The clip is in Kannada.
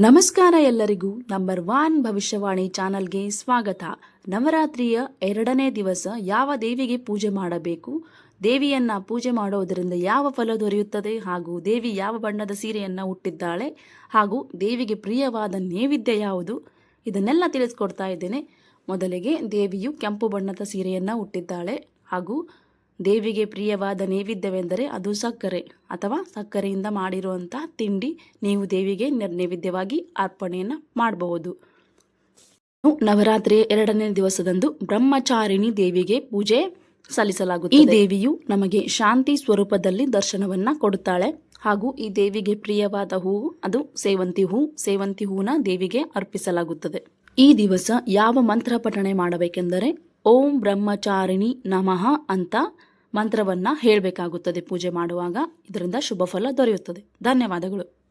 ನಮಸ್ಕಾರ ಎಲ್ಲರಿಗೂ ನಂಬರ್ ವಾನ್ ಭವಿಷ್ಯವಾಣಿ ಚಾನಲ್ಗೆ ಸ್ವಾಗತ. ನವರಾತ್ರಿಯ ಎರಡನೇ ದಿವಸ ಯಾವ ದೇವಿಗೆ ಪೂಜೆ ಮಾಡಬೇಕು? ದೇವಿಯನ್ನ ಪೂಜೆ ಮಾಡೋದರಿಂದ ಯಾವ ಫಲ ದೊರೆಯುತ್ತದೆ? ಹಾಗೂ ದೇವಿ ಯಾವ ಬಣ್ಣದ ಸೀರೆಯನ್ನು ಹುಟ್ಟಿದ್ದಾಳೆ ಹಾಗೂ ದೇವಿಗೆ ಪ್ರಿಯವಾದ ನೈವೇದ್ಯ ಯಾವುದು? ಇದನ್ನೆಲ್ಲ ತಿಳಿಸ್ಕೊಡ್ತಾ ಇದ್ದೇನೆ. ಮೊದಲಿಗೆ ದೇವಿಯು ಕೆಂಪು ಬಣ್ಣದ ಸೀರೆಯನ್ನು ಹುಟ್ಟಿದ್ದಾಳೆ ಹಾಗೂ ದೇವಿಗೆ ಪ್ರಿಯವಾದ ನೈವೇದ್ಯವೆಂದರೆ ಅದು ಸಕ್ಕರೆ ಅಥವಾ ಸಕ್ಕರೆಯಿಂದ ಮಾಡಿರುವಂಥ ತಿಂಡಿ ನೀವು ದೇವಿಗೆ ನೈವೇದ್ಯವಾಗಿ ಅರ್ಪಣೆಯನ್ನು ಮಾಡಬಹುದು. ನವರಾತ್ರಿಯ ಎರಡನೇ ದಿವಸದಂದು ಬ್ರಹ್ಮಚಾರಿಣಿ ದೇವಿಗೆ ಪೂಜೆ ಸಲ್ಲಿಸಲಾಗುತ್ತದೆ. ಈ ದೇವಿಯು ನಮಗೆ ಶಾಂತಿ ಸ್ವರೂಪದಲ್ಲಿ ದರ್ಶನವನ್ನ ಕೊಡುತ್ತಾಳೆ. ಹಾಗೂ ಈ ದೇವಿಗೆ ಪ್ರಿಯವಾದ ಹೂವು ಅದು ಸೇವಂತಿ ಹೂ, ಸೇವಂತಿ ಹೂವನ್ನ ದೇವಿಗೆ ಅರ್ಪಿಸಲಾಗುತ್ತದೆ. ಈ ದಿವಸ ಯಾವ ಮಂತ್ರ ಪಠಣೆ ಮಾಡಬೇಕೆಂದರೆ ಓಂ ಬ್ರಹ್ಮಚಾರಿಣಿ ನಮಃ ಅಂತ ಮಂತ್ರವನ್ನ ಹೇಳಬೇಕಾಗುತ್ತದೆ. ಪೂಜೆ ಮಾಡುವಾಗ ಇದರಿಂದ ಶುಭ ಫಲ ದೊರೆಯುತ್ತದೆ. ಧನ್ಯವಾದಗಳು.